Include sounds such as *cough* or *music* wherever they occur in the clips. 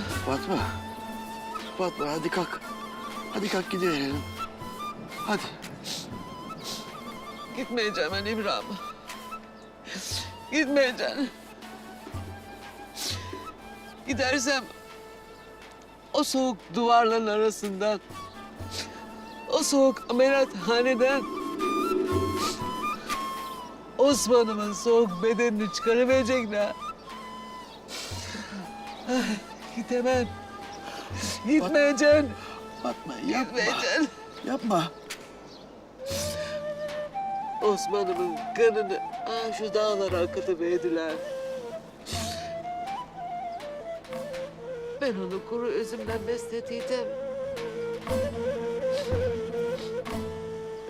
Fatma. Fatma hadi kalk. Hadi kalk gidelim. Hadi. Gitmeyeceğim ben İbrahim. Gitmeyeceğim. Gidersem o soğuk duvarların arasından, o soğuk ameliyathaneden Osman'ımın soğuk bedenini çıkarıverecekler. Gidemem. Gitmeyeceksin. Fatma yapma. Gitmeyeceksin. Yapma. Osman'ımın kanını ah şu dağlara akıtıverdiler. Ben onu kuru üzümden beslediydim.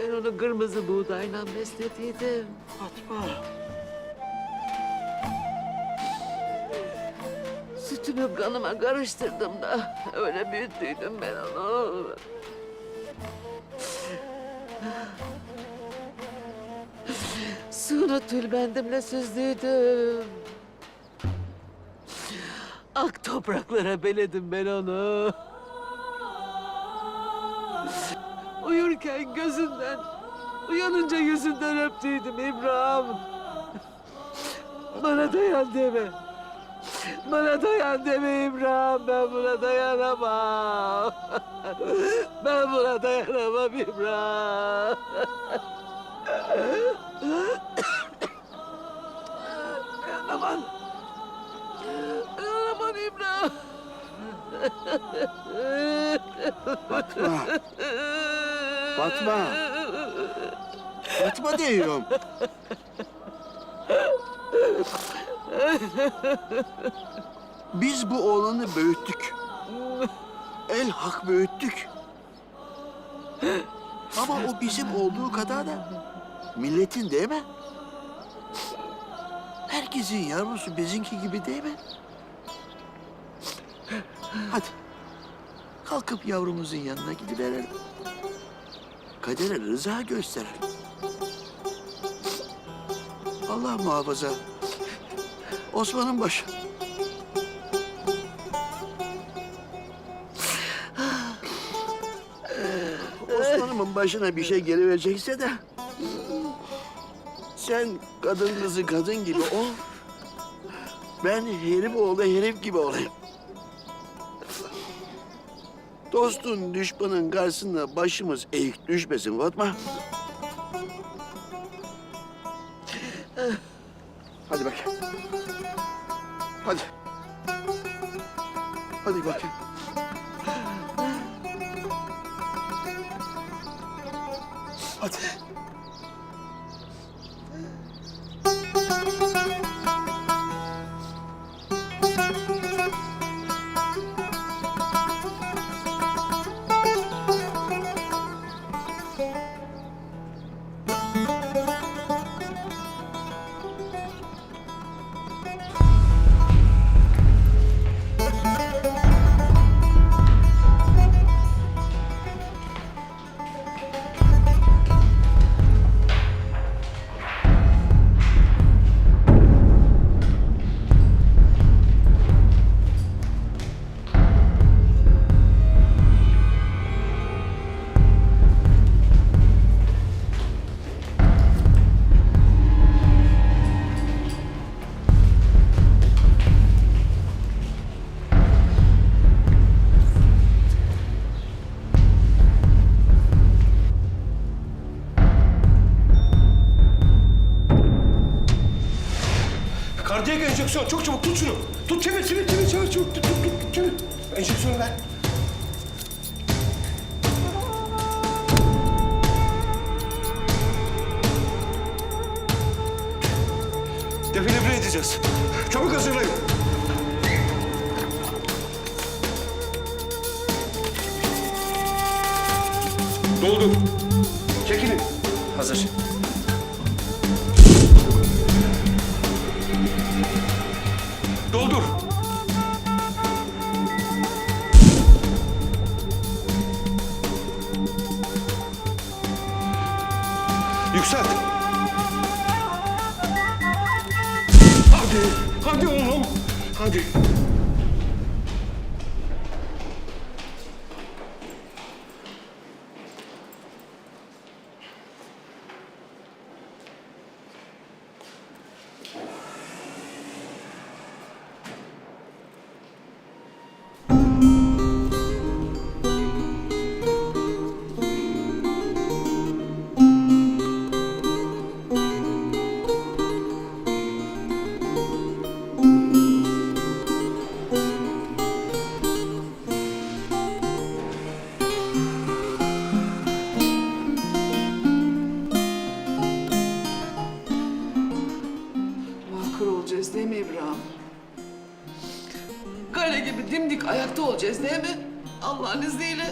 Ben onu kırmızı buğdayla beslediydim. Fatma. Sütümü kanıma karıştırdım da öyle büyüttüydüm ben onu. Suyunu tülbendimle süzdüydüm. Ak topraklara beledim ben onu. Uyurken gözünden, uyanınca yüzünden öptüydüm İbrahim. Bana dayan deme. Bana dayan deme İbrahim. Ben buna dayanamam. Ben buna dayanamam İbrahim. Aman. Aman İbrahim. Fatma. Fatma. Fatma diyorum. *laughs* Biz bu oğlanı büyüttük. El hak büyüttük. Ama o bizim olduğu kadar da milletin değil mi? Herkesin yavrusu bizimki gibi değil mi? Hadi. Kalkıp yavrumuzun yanına gidiverelim. Kadere rıza gösterelim. Allah muhafaza. Osman'ın başı. Osman'ımın başına bir şey geliverecekse de... Sen kadın kızı kadın gibi ol. Ben herif oğlu herif gibi olayım. Dostun düşmanın karşısında başımız eğik düşmesin Fatma. Hadi bak. Hadi. Hadi bakayım. Kardiyak enjeksiyon çok çabuk tut şunu. Tut çevir çevir çevir çevir çevir tut tut tut, çevir. Enjeksiyonu ver. Defilibre edeceğiz. Çabuk hazırlayın. Doldur. Çekilin. Hazır. Hadi. Oğlum. Hadi. Değil mi İbrahim? Kale gibi dimdik ayakta olacağız değil mi? Allah'ın izniyle.